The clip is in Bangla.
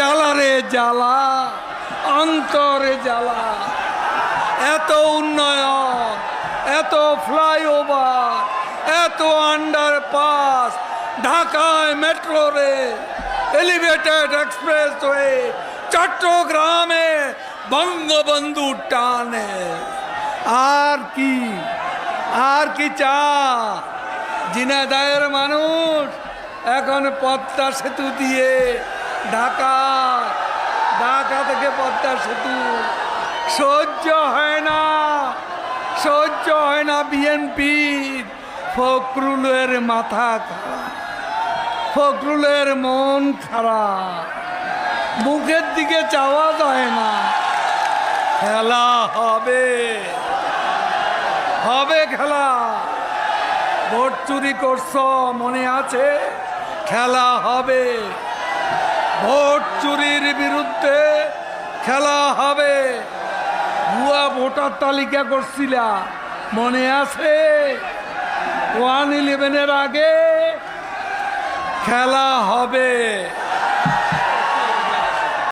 জ্বালা রে জ্বালা, অন্তরে জ্বালা। এত উন্নয়ন, এত ফ্লাইওভার, এত আন্ডারপাস ঢাকায় metro rail elevated expressway চট্টগ্রামে বঙ্গবন্ধু টানে। আর কি আর কি চা? জিনাদায়ের মানুষ, এখন পদ্মা সেতু দিয়ে ঢাকা ঢাকা থেকে পদ্মা সেতু সহ্য হয় না, সহ্য হয় না বিএনপি ফখরুলের মাথা খারাপ, ফখরুলের মন খারাপ। মুখের দিকে চাওয়া যায় না। খেলা হবে হবে খেলা। ভোট চুরি করছ, মনে আছে? খেলা হবে। ভোট চুরির বিরুদ্ধে খেলা হবে। ভুয়া ভোটার তালিকা করছিলা, মনে আছে? ওয়ান ইলেভেনের আগে খেলা হবে।